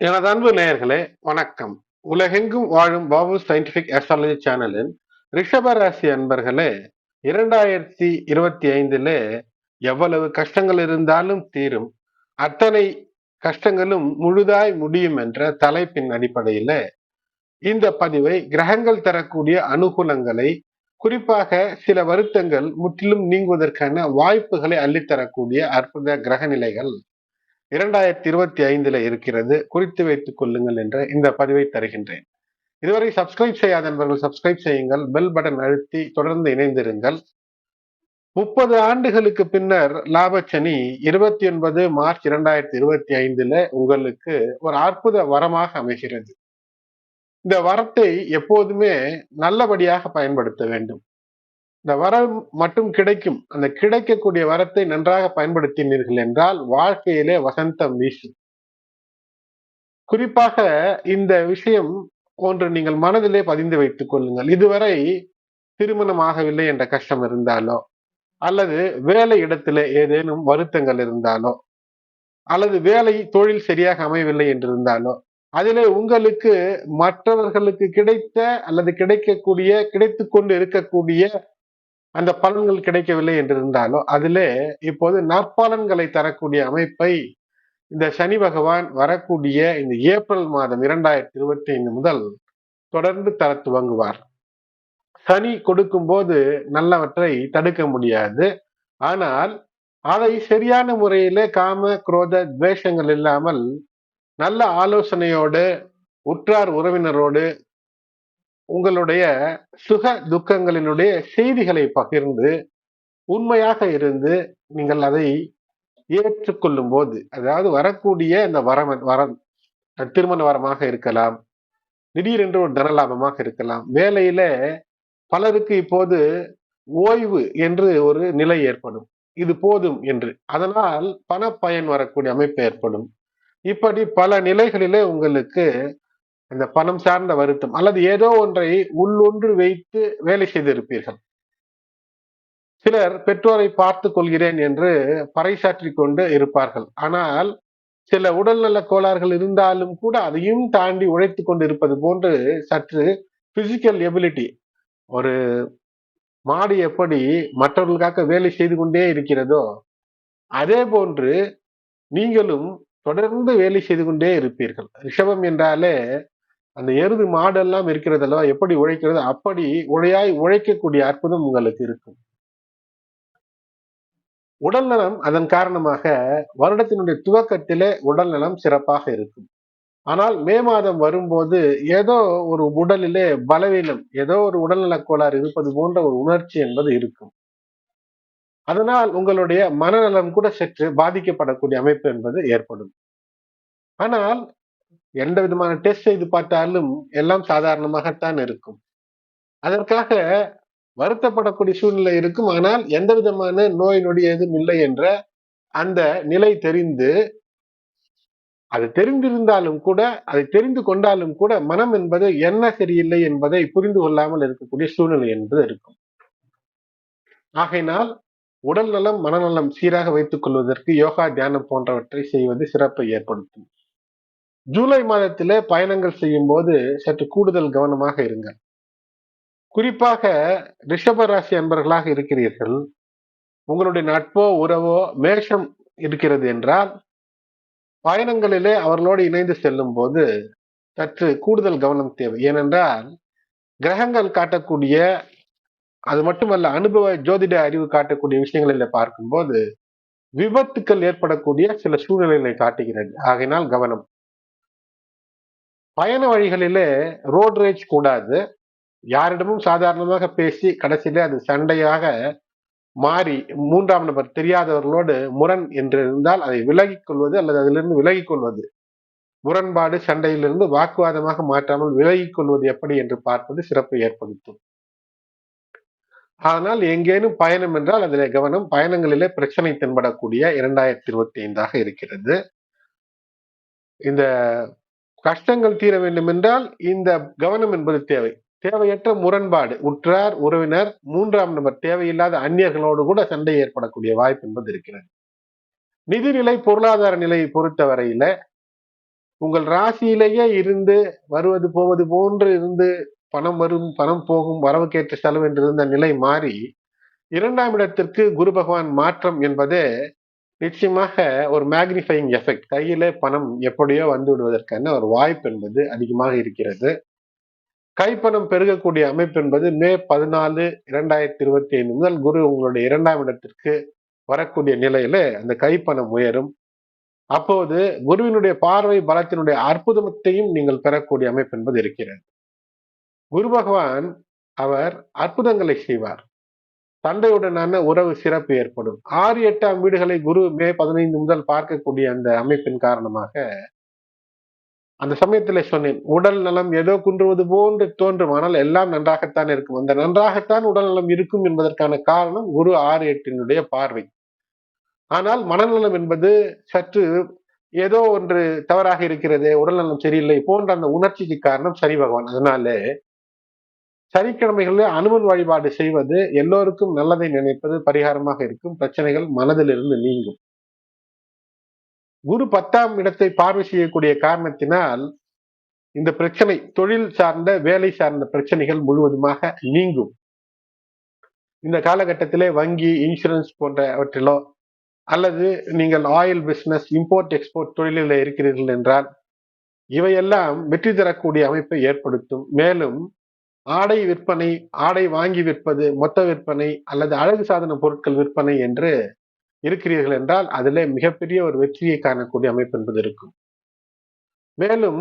எனது அன்பு நேயர்களே வணக்கம். உலகெங்கும் வாழும் பாபு சயின்டிபிக் அஸ்ட்ராலஜி சேனலின் ரிஷப ராசி அன்பர்களே இரண்டாயிரத்தி இருபத்தி ஐந்திலே எவ்வளவு கஷ்டங்கள் இருந்தாலும் தீரும். அத்தனை கஷ்டங்களும் முழுதாய் முடியும் என்ற தலைப்பின் அடிப்படையில இந்த பதிவை கிரகங்கள் தரக்கூடிய அனுகூலங்களை குறிப்பாக சில வருத்தங்கள் முற்றிலும் நீங்குவதற்கான வாய்ப்புகளை அள்ளித்தரக்கூடிய அற்புத கிரக நிலைகள் இரண்டாயிரத்தி இருபத்தி ஐந்துல இருக்கிறது. குறித்து வைத்துக் கொள்ளுங்கள் என்ற இந்த பதிவை தருகின்றேன். இதுவரை சப்ஸ்கிரைப் செய்யாத நண்பர்கள் சப்ஸ்கிரைப் செய்யுங்கள். பெல் பட்டன் அழுத்தி தொடர்ந்து இணைந்திருங்கள். முப்பது ஆண்டுகளுக்கு பின்னர் லாபச்சனி இருபத்தி ஒன்பது மார்ச் இரண்டாயிரத்தி இருபத்தி ஐந்துல உங்களுக்கு ஒரு அற்புத வரமாக அமைகிறது. இந்த வரத்தை எப்போதுமே நல்லபடியாக பயன்படுத்த வேண்டும். இந்த வரம் மட்டும் கிடைக்கும். அந்த கிடைக்கக்கூடிய வரத்தை நன்றாக பயன்படுத்தினீர்கள் என்றால் வாழ்க்கையிலே வசந்தம் வீசும். குறிப்பாக இந்த விஷயம் ஒன்று நீங்கள் மனதிலே பதிந்து வைத்துக் கொள்ளுங்கள். இதுவரை திருமணம் ஆகவில்லை என்ற கஷ்டம் இருந்தாலோ அல்லது வேலை இடத்துல ஏதேனும் வருத்தங்கள் இருந்தாலோ அல்லது வேலை தொழில் சரியாக அமையவில்லை என்று இருந்தாலோ அதிலே உங்களுக்கு மற்றவர்களுக்கு கிடைத்த அல்லது கிடைக்கக்கூடிய கிடைத்து கொண்டு இருக்கக்கூடிய அந்த பலன்கள் கிடைக்கவில்லை என்று இருந்தாலோ அதிலே இப்போது நற்பலன்களை தரக்கூடிய அமைப்பை இந்த சனி பகவான் வரக்கூடிய இந்த ஏப்ரல் மாதம் இரண்டாயிரத்தி இருபத்தி ஐந்து முதல் தொடர்ந்து தர துவங்குவார். சனி கொடுக்கும் போது நல்லவற்றை தடுக்க முடியாது. ஆனால் அதை சரியான முறையில காம குரோத துவேஷங்கள் இல்லாமல் நல்ல ஆலோசனையோடு உற்றார் உறவினரோடு உங்களுடைய சுக துக்கங்களினுடைய செய்திகளை பகிர்ந்து உண்மையாக இருந்து நீங்கள் அதை ஏற்றுக்கொள்ளும் போது அதாவது வரக்கூடிய அந்த வரம் வரம் திருமண வரமாக இருக்கலாம் திடீரென்று ஒரு தனலாபமாக இருக்கலாம் வேலையில பலருக்கு இப்போது ஓய்வு என்று ஒரு நிலை ஏற்படும். இது போதும் என்று. அதனால் பண பயன் வரக்கூடிய அமைப்பு ஏற்படும். இப்படி பல நிலைகளிலே உங்களுக்கு இந்த பணம் சார்ந்த வருத்தம் அல்லது ஏதோ ஒன்றை உள்ளொன்று வைத்து வேலை செய்திருப்பீர்கள். சிலர் பெற்றோரை பார்த்து கொள்கிறேன் என்று பறைசாற்றி கொண்டு இருப்பார்கள். ஆனால் சில உடல்நல கோளாறுகள் இருந்தாலும் கூட அதையும் தாண்டி உழைத்து கொண்டு இருப்பது போன்று சற்று பிசிக்கல் எபிலிட்டி ஒரு மாடு எப்படி மற்றவர்களுக்காக வேலை செய்து கொண்டே இருக்கிறதோ அதே போன்று நீங்களும் தொடர்ந்து வேலை செய்து கொண்டே இருப்பீர்கள். ரிஷபம் என்றாலே அந்த எருது மாடெல்லாம் இருக்கிறதெல்லாம் எப்படி உழைக்கிறது அப்படி உழையாய் உழைக்கக்கூடிய அற்புதம் உங்களுக்கு இருக்கும். உடல் நலம் அதன் காரணமாக வருடத்தினுடைய துவக்கத்திலே உடல் நலம் சிறப்பாக இருக்கும். ஆனால் மே மாதம் வரும்போது ஏதோ ஒரு உடலிலே பலவீனம் ஏதோ ஒரு உடல்நலக் கோளாறு இருப்பது போன்ற ஒரு உணர்ச்சி என்பது இருக்கும். அதனால் உங்களுடைய மனநலம் கூட சற்று பாதிக்கப்படக்கூடிய அமைப்பு என்பது ஏற்படும். ஆனால் எந்த விதமான டெஸ்ட் செய்து பார்த்தாலும் எல்லாம் சாதாரணமாகத்தான் இருக்கும். அதற்காக வருத்தப்படக்கூடிய சூழ்நிலை இருக்கும். ஆனால் எந்த விதமான நோய் நொடி எதுவும் இல்லை என்ற அந்த நிலை தெரிந்து அது தெரிந்திருந்தாலும் கூட அதை தெரிந்து கொண்டாலும் கூட மனம் என்பது என்ன சரியில்லை என்பதை புரிந்து கொள்ளாமல் இருக்கக்கூடிய சூழ்நிலை என்பது இருக்கும். ஆகையினால் உடல் நலம் மனநலம் சீராக வைத்துக் கொள்வதற்கு யோகா தியானம் போன்றவற்றை செய்வது சிறப்பை ஏற்படுத்தும். ஜூலை மாதத்திலே பயணங்கள் செய்யும் போது சற்று கூடுதல் கவனமாக இருங்கள். குறிப்பாக ரிஷப ராசி அன்பர்களாக இருக்கிறீர்கள். உங்களுடைய நட்போ உறவோ மேஷம் இருக்கிறது என்றால் பயணங்களிலே அவர்களோடு இணைந்து செல்லும் போது சற்று கூடுதல் கவனம் தேவை. ஏனென்றால் கிரகங்கள் காட்டக்கூடிய அது மட்டுமல்ல அனுபவ ஜோதிட அறிவு காட்டக்கூடிய விஷயங்களில் பார்க்கும்போது விபத்துக்கள் ஏற்படக்கூடிய சில சூழ்நிலைகளை காட்டுகிறது. ஆகையினால் கவனம். பயண வழிகளிலே ரோட் ரேஜ் கூடாது. யாரிடமும் சாதாரணமாக பேசி கடைசியிலே அது சண்டையாக மாறி மூன்றாம் நபர் தெரியாதவர்களோடு முரண் என்று இருந்தால் அதை விலகிக் கொள்வது அல்லது அதிலிருந்து விலகிக் கொள்வது. முரண்பாடு சண்டையிலிருந்து வாக்குவாதமாக மாற்றாமல் விலகிக் கொள்வது எப்படி என்று பார்ப்பது சிறப்பை ஏற்படுத்தும். ஆனால் எங்கேனும் பயணம் என்றால் அதில் கவனம் பயணங்களிலே பிரச்சனை தென்படக்கூடிய இரண்டாயிரத்தி இருபத்தி ஐந்தாக இருக்கிறது. இந்த கஷ்டங்கள் தீர வேண்டும் என்றால் இந்த கவனம் என்பது தேவை. தேவையற்ற முரண்பாடு. உற்றார் உறவினர் மூன்றாம் நபர் தேவையில்லாத அந்நியர்களோடு கூட சண்டை ஏற்படக்கூடிய வாய்ப்பு என்பது இருக்கிறது. நிதிநிலை பொருளாதார நிலையை பொறுத்தவரையில உங்கள் ராசியிலேயே இருந்து வருவது போவது போன்று இருந்து பணம் வரும் பணம் போகும் வரவுக்கேற்ற செலவு என்று இருந்த நிலை மாறி இரண்டாம் இடத்திற்கு குரு பகவான் மாற்றம் என்பதே நிச்சயமாக ஒரு மேக்னிஃபைங் எஃபெக்ட் கையிலே பணம் எப்படியோ வந்து விடுவதற்கான ஒரு வாய்ப்பு என்பது அதிகமாக இருக்கிறது. கைப்பணம் பெருகக்கூடிய அமைப்பு என்பது மே பதினாலு இரண்டாயிரத்தி இருபத்தி ஐந்து முதல் குரு உங்களுடைய இரண்டாம் இடத்திற்கு வரக்கூடிய நிலையில அந்த கைப்பணம் உயரும். அப்போது குருவினுடைய பார்வை பலத்தினுடைய அற்புதத்தையும் நீங்கள் பெறக்கூடிய அமைப்பு என்பது இருக்கிறது. குரு பகவான் அவர் அற்புதங்களை செய்வார். தந்தையுடனான உறவு சிறப்பு ஏற்படும். ஆறு எட்டாம் வீடுகளை குரு மே பதினைந்து முதல் பார்க்கக்கூடிய அந்த அமைப்பின் காரணமாக அந்த சமயத்துல சொன்னேன். உடல் நலம் ஏதோ குன்றுவது போன்று தோன்றும். ஆனால் எல்லாம் நன்றாகத்தான் இருக்கும். அந்த நன்றாகத்தான் உடல் நலம் இருக்கும் என்பதற்கான காரணம் குரு ஆறு எட்டினுடைய பார்வை. ஆனால் மனநலம் என்பது சற்று ஏதோ ஒன்று தவறாக இருக்கிறது. உடல்நலம் சரியில்லை போன்ற அந்த உணர்ச்சிக்கு காரணம் சரி பகவான். அதனால சனிக்கிழமைகளில் அனுமன் வழிபாடு செய்வது எல்லோருக்கும் நல்லதை நினைப்பது பரிகாரமாக இருக்கும். பிரச்சனைகள் மனதிலிருந்து நீங்கும். குரு பத்தாம் இடத்தை பார்வை செய்யக்கூடிய காரணத்தினால் இந்த பிரச்சனை தொழில் சார்ந்த வேலை சார்ந்த பிரச்சனைகள் முழுவதுமாக நீங்கும். இந்த காலகட்டத்திலே வங்கி இன்சூரன்ஸ் போன்றவற்றிலோ அல்லது நீங்கள் ஆயில் பிசினஸ் இம்போர்ட் எக்ஸ்போர்ட் தொழிலில் இருக்கிறீர்கள் என்றால் இவையெல்லாம் வெற்றி தரக்கூடிய அமைப்பை ஏற்படுத்தும். மேலும் ஆடை விற்பனை ஆடை வாங்கி விற்பது மொத்த விற்பனை அல்லது அழகு சாதன பொருட்கள் விற்பனை என்று இருக்கிறீர்கள் என்றால் அதிலே மிகப்பெரிய ஒரு வெற்றியை காணக்கூடிய அமைப்பு என்பது இருக்கும். மேலும்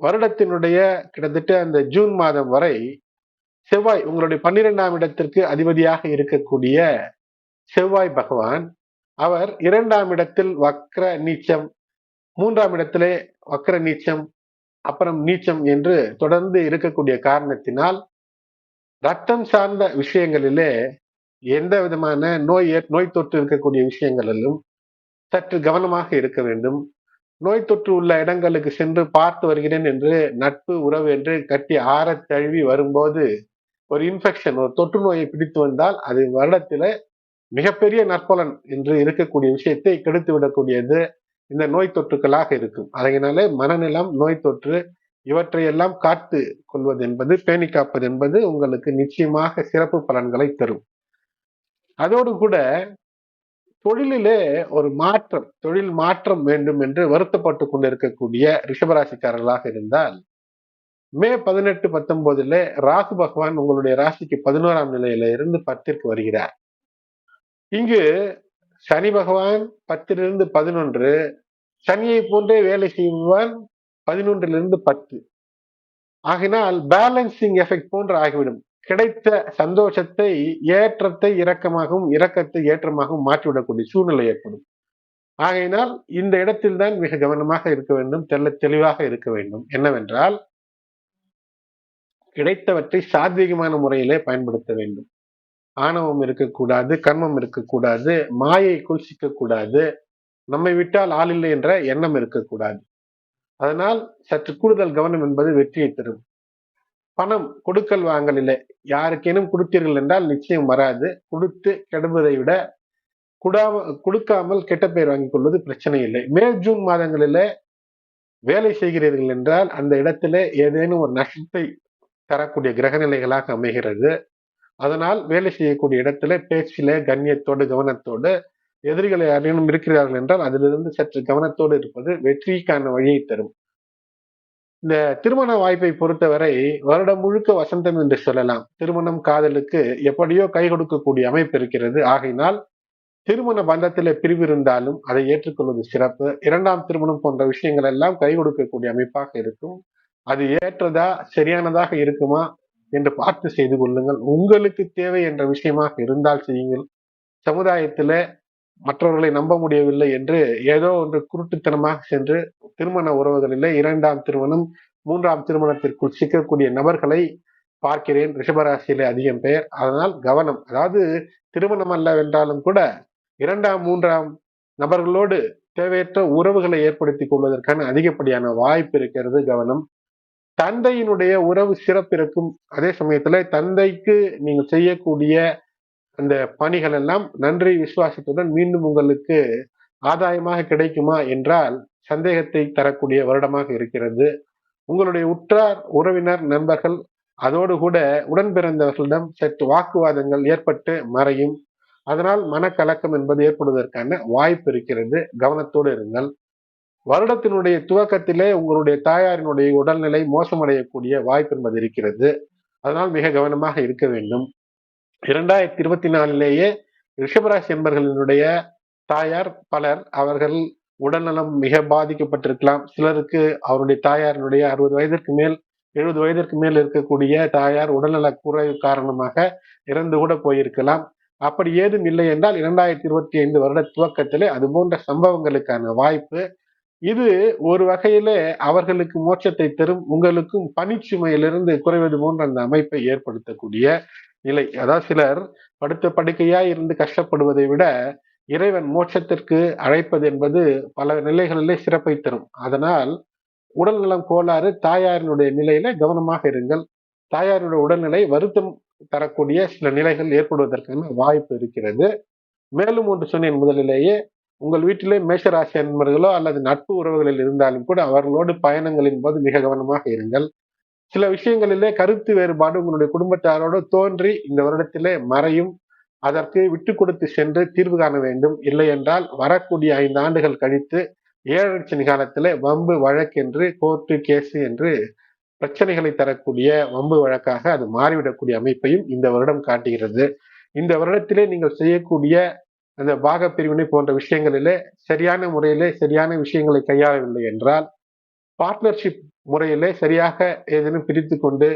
வருடத்தினுடைய கிட்டத்தட்ட அந்த ஜூன் மாதம் வரை செவ்வாய் உங்களுடைய பன்னிரெண்டாம் இடத்திற்கு அதிபதியாக இருக்கக்கூடிய செவ்வாய் பகவான் அவர் இரண்டாம் இடத்தில் வக்ர நீச்சம் மூன்றாம் இடத்திலே வக்ர நீச்சம் அப்புறம் நீச்சம் என்று தொடர்ந்து இருக்கக்கூடிய காரணத்தினால் ரத்தம் சார்ந்த விஷயங்களிலே எந்த விதமான நோய் நோய் தொற்று இருக்கக்கூடிய விஷயங்களிலும் சற்று கவனமாக இருக்க வேண்டும். நோய் தொற்று உள்ள இடங்களுக்கு சென்று பார்த்து வருகிறேன் என்று நட்பு உறவு என்று கட்டி ஆற தழுவி வரும்போது ஒரு இன்ஃபெக்ஷன் ஒரு தொற்று நோயை பிடித்து வந்தால் அது வருடத்தில மிகப்பெரிய நற்பலன் என்று இருக்கக்கூடிய விஷயத்தை கெடுத்து விடக்கூடியது. இந்த நோய் தொற்றுக்களாக இருக்கும். அதனாலே மனநிலம் நோய் தொற்று இவற்றையெல்லாம் காத்து கொள்வது என்பது பேணி காப்பது என்பது உங்களுக்கு நிச்சயமாக சிறப்பு பலன்களை தரும். அதோடு கூட தொழிலிலே ஒரு மாற்றம் தொழில் மாற்றம் வேண்டும் என்று வருத்தப்பட்டு கொண்டிருக்கக்கூடிய ரிஷபராசிக்காரர்களாக இருந்தால் மே பதினெட்டு பத்தொன்பதுல ராகு பகவான் உங்களுடைய ராசிக்கு பதினோராம் நிலையில இருந்து பத்திற்கு வருகிறார். இங்கு சனி பகவான் பத்திலிருந்து பதினொன்று சனியை போன்றே வேலை செய்வான் பதினொன்றிலிருந்து பத்து. ஆகினால் பேலன்சிங் எஃபெக்ட் போன்று ஆகிவிடும். கிடைத்த சந்தோஷத்தை ஏற்றத்தை இரக்கமாகவும் இரக்கத்தை ஏற்றமாகவும் மாற்றிவிடக்கூடிய சூழ்நிலை ஏற்படும். ஆகையினால் இந்த இடத்தில் தான் மிக கவனமாக இருக்க வேண்டும் தெல்ல தெளிவாக இருக்க வேண்டும். என்னவென்றால் கிடைத்தவற்றை சாத்வீகமான முறையிலே பயன்படுத்த வேண்டும். ஆணவம் இருக்கக்கூடாது கர்மம் இருக்கக்கூடாது மாயைக்குள் சிக்கக்கூடாது நம்மை விட்டால் ஆள் இல்லை என்ற எண்ணம் இருக்கக்கூடாது. அதனால் சற்று கூடுதல் கவனம் என்பது வெற்றியை தரும் பணம் கொடுக்கல் வாங்கலில்லை யாருக்கேனும் கொடுத்தீர்கள் என்றால் நிச்சயம் வராது. கொடுத்து கெடுவதை விட குடாம கொடுக்காமல் கெட்ட பெயர் வாங்கிக் கொள்வது பிரச்சனை இல்லை. மே ஜூன் மாதங்களில வேலை செய்கிறீர்கள் என்றால் அந்த இடத்துல ஏதேனும் ஒரு நஷ்டத்தை தரக்கூடிய கிரகநிலைகளாக அமைகிறது. அதனால் வேலை செய்யக்கூடிய இடத்துல பேச்சில கண்ணியத்தோடு கவனத்தோடு எதிரிகளை யாரேனும் இருக்கிறார்கள் என்றால் அதிலிருந்து சற்று கவனத்தோடு இருப்பது வெற்றிக்கான வழியை தரும். இந்த திருமண வாய்ப்பை பொறுத்தவரை வருடம் முழுக்க வசந்தம் என்று சொல்லலாம். திருமணம் காதலுக்கு எப்படியோ கை கொடுக்கக்கூடிய அமைப்பு இருக்கிறது. ஆகையினால் திருமண பந்தத்தில் பிரிவு இருந்தாலும் அதை ஏற்றுக்கொள்வது சிறப்பு. இரண்டாம் திருமணம் போன்ற விஷயங்கள் எல்லாம் கை கொடுக்கக்கூடிய அமைப்பாக இருக்கும். அது ஏற்றதா சரியானதாக இருக்குமா? என்று பார்த்து செய்து கொள்ளுங்கள். உங்களுக்கு தேவை என்ற விஷயமாக இருந்தால் செய்யுங்கள். சமுதாயத்துல மற்றவர்களை நம்ப முடியவில்லை என்று ஏதோ ஒன்று குருட்டுத்தனமாக சென்று திருமண உறவுகளிலே இரண்டாம் திருமணம் மூன்றாம் திருமணத்திற்குள் சிக்கக்கூடிய நபர்களை பார்க்கிறேன். ரிஷபராசியிலே அதிகம் பெயர் அதனால் கவனம். அதாவது திருமணம் அல்லவென்றாலும் கூட இரண்டாம் மூன்றாம் நபர்களோடு தேவையற்ற உறவுகளை ஏற்படுத்திக் கொள்வதற்கான அதிகப்படியான வாய்ப்பு இருக்கிறது. கவனம். தந்தையினுடைய உறவு சிறப்பிருக்கும் அதே சமயத்துல தந்தைக்கு நீங்கள் செய்யக்கூடிய அந்த பணிகள் எல்லாம் நன்றி விசுவாசத்துடன் மீண்டும் உங்களுக்கு ஆதாயமாக கிடைக்குமா என்றால் சந்தேகத்தை தரக்கூடிய வருடமாக இருக்கிறது. உங்களுடைய உற்றார் உறவினர் நண்பர்கள் அதோடு கூட உடன் பிறந்தவர்களிடம் சற்று வாக்குவாதங்கள் ஏற்பட்டு மறையும். அதனால் மனக்கலக்கம் என்பது ஏற்படுவதற்கான வாய்ப்பு இருக்கிறது. கவனத்தோடு இருங்கள். வருடத்தினுடைய துவக்கத்திலே உங்களுடைய தாயாரினுடைய உடல்நிலை மோசமடையக்கூடிய வாய்ப்பு என்பது இருக்கிறது. அதனால் மிக கவனமாக இருக்க வேண்டும். இரண்டாயிரத்தி இருபத்தி நாலிலேயே ரிஷபராசி என்பர்களினுடைய தாயார் பலர் அவர்கள் உடல்நலம் மிக பாதிக்கப்பட்டிருக்கலாம். சிலருக்கு அவருடைய தாயாரினுடைய அறுபது வயதிற்கு மேல் எழுபது வயதிற்கு மேல் இருக்கக்கூடிய தாயார் உடல்நல குறைவு காரணமாக இறந்து கூட போயிருக்கலாம். அப்படி ஏதும் இல்லை என்றால் இரண்டாயிரத்தி இருபத்தி ஐந்து வருட துவக்கத்திலே அது போன்ற சம்பவங்களுக்கான வாய்ப்பு இது ஒரு வகையிலே அவர்களுக்கு மோட்சத்தை தரும் உங்களுக்கும் பணிச்சுமையிலிருந்து குறைவது போன்ற அந்த அமைப்பை ஏற்படுத்தக்கூடிய நிலை. அதாவது சிலர் படுத்த படுக்கையாய் இருந்து கஷ்டப்படுவதை விட இறைவன் மோட்சத்திற்கு அழைப்பது என்பது பல நிலைகளிலே சிறப்பை தரும். அதனால் உடல்நலம் கோளாறு தாயாரினுடைய நிலையில கவனமாக இருங்கள். தாயாருடைய உடல்நிலை வருத்தம் தரக்கூடிய சில நிலைகள் ஏற்படுவதற்கான வாய்ப்பு இருக்கிறது. மேலும் ஒன்று சொன்னேன் முதலிலேயே உங்கள் வீட்டிலே மேஷராசி அன்பர்களோ அல்லது நட்பு உறவுகளில் இருந்தாலும் கூட அவர்களோடு பயணங்களின் போது மிக கவனமாக இருங்கள். சில விஷயங்களிலே கருத்து வேறுபாடு உங்களுடைய குடும்பத்தாரோடு தோன்றி இந்த வருடத்திலே மறையும். அதற்கு விட்டு கொடுத்து சென்று தீர்வு காண வேண்டும். இல்லை என்றால் வரக்கூடிய ஐந்து ஆண்டுகள் கழித்து ஏழரை காலத்திலே வம்பு வழக்கென்று கோர்ட்டு கேஸு என்று பிரச்சனைகளை தரக்கூடிய வம்பு வழக்காக அது மாறிவிடக்கூடிய அமைப்பையும் இந்த வருடம் காட்டுகிறது. இந்த வருடத்திலே நீங்கள் செய்யக்கூடிய அந்த பாக பிரிவினை போன்ற விஷயங்களிலே சரியான முறையிலே சரியான விஷயங்களை கையாளவில்லை என்றால் பார்ட்னர்ஷிப் முறையிலே சரியாக ஏதேனும் பிரித்து கொண்டு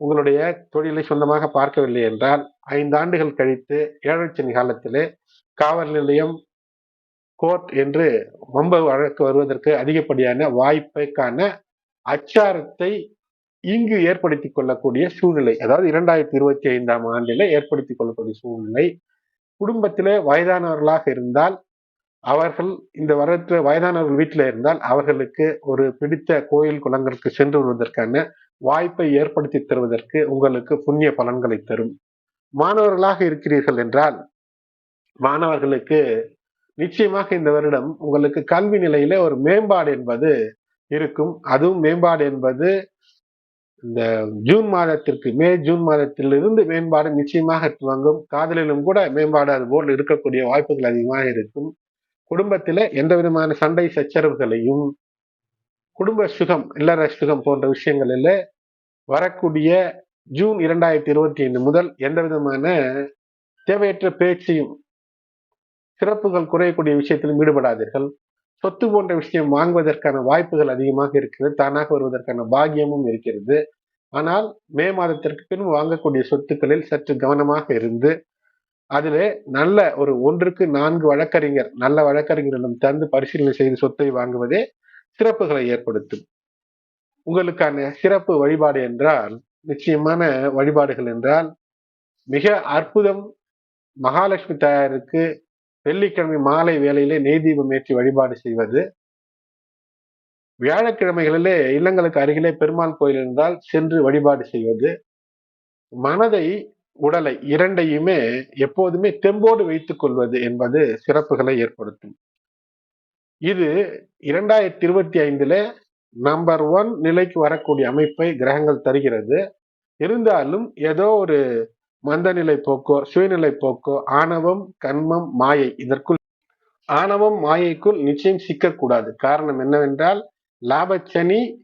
உங்களுடைய தொழிலை சொந்தமாக பார்க்கவில்லை என்றால் ஐந்து ஆண்டுகள் கழித்து ஏழரை காலத்திலே காவல் நிலையம் கோர்ட் என்று வம்ப வழக்கு வருவதற்கு அதிகப்படியான வாய்ப்பைக்கான அச்சாரத்தை இங்கு ஏற்படுத்தி கொள்ளக்கூடிய சூழ்நிலை அதாவது இரண்டாயிரத்தி இருபத்தி ஐந்தாம் ஆண்டில ஏற்படுத்தி கொள்ளக்கூடிய சூழ்நிலை குடும்பத்திலே வயதானவர்களாக இருந்தால் அவர்கள் இந்த வருடத்தில் வயதானவர்கள் வீட்டில் இருந்தால் அவர்களுக்கு ஒரு பிடித்த கோயில் குளங்களுக்கு சென்று வருவதற்கான வாய்ப்பை ஏற்படுத்தி தருவதற்கு உங்களுக்கு புண்ணிய பலன்களை தரும். மாணவர்களாக இருக்கிறீர்கள் என்றால் மாணவர்களுக்கு நிச்சயமாக இந்த வருடம் உங்களுக்கு கல்வி நிலையில ஒரு மேம்பாடு என்பது இருக்கும். அதுவும் மேம்பாடு என்பது இந்த ஜூன் மாதத்திற்கு மே ஜூன் மாதத்திலிருந்து மேம்பாடு நிச்சயமாக துவங்கும். காதலிலும் கூட மேம்பாடு அது போல் இருக்கக்கூடிய வாய்ப்புகள் அதிகமாக இருக்கும். குடும்பத்தில எந்த விதமான சண்டை சச்சரவுகளையும் குடும்ப சுகம் இல்லற சுகம் போன்ற விஷயங்களில் வரக்கூடிய ஜூன் இரண்டாயிரத்தி இருபத்தி ஐந்து முதல் எந்த விதமான தேவையற்ற பேச்சையும் சிறப்புகள் குறையக்கூடிய விஷயத்திலும் ஈடுபடாதீர்கள். சொத்து போன்ற விஷயம் வாங்குவதற்கான வாய்ப்புகள் அதிகமாக இருக்கிறது தானாக வருவதற்கான பாகியமும் இருக்கிறது. ஆனால் மே மாதத்திற்கு பின் வாங்கக்கூடிய சொத்துக்களில் சற்று கவனமாக இருந்து அதிலே நல்ல ஒரு ஒன்றுக்கு நான்கு வழக்கறிஞர் நல்ல வழக்கறிஞர்களும் தந்து பரிசீலனை செய்து சொத்தை வாங்குவதே சிறப்புகளை ஏற்படுத்தும். உங்களுக்கான சிறப்பு வழிபாடு என்றால் நிச்சயமான வழிபாடுகள் என்றால் மிக அற்புதம். மகாலட்சுமி தாயாருக்கு வெள்ளிக்கிழமை மாலை வேளையிலே நெய் தீபம் ஏற்றி வழிபாடு செய்வது. வியாழக்கிழமைகளிலே இல்லங்களுக்கு அருகிலே பெருமாள் கோயில் இருந்தால் சென்று வழிபாடு செய்வது. மனதை உடலை இரண்டையுமே எப்போதுமே தெம்போடு வைத்துக் கொள்வது என்பது சிறப்புகளை ஏற்படுத்தும். இது இரண்டாயிரத்தி இருபத்தி ஐந்துல நம்பர் ஒன் நிலைக்கு வரக்கூடிய அமைப்பை கிரகங்கள் தருகிறது. இருந்தாலும் ஏதோ ஒரு மந்தநிலை போக்கோ சுயநிலை போக்கோ ஆணவம் கண்மம் மாயை இதற்குள். ஆணவம் மாயைக்குள் நிச்சயம் சிக்கக்கூடாது. காரணம் என்னவென்றால் லாபச்சனி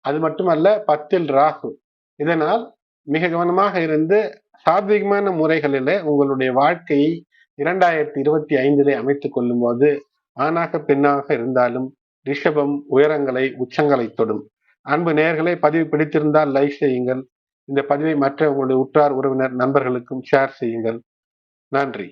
அது மட்டுமல்ல பத்தில் ராகு. இதனால் மிக கவனமாக இருந்து சாத்விகமான முறைகளில உங்களுடைய வாழ்க்கையை இரண்டாயிரத்தி இருபத்தி ஐந்திலே அமைத்துக் கொள்ளும் போது ஆணாக பெண்ணாக இருந்தாலும் ரிஷபம் உயரங்களை உச்சங்களை தொடும். அன்பு நேர்களை பதிவு பிடித்திருந்தால் லைக் செய்யுங்கள். இந்த பதிவை மற்ற உங்களுடைய உற்றார் உறவினர் நண்பர்களுக்கும் ஷேர் செய்யுங்கள். நன்றி.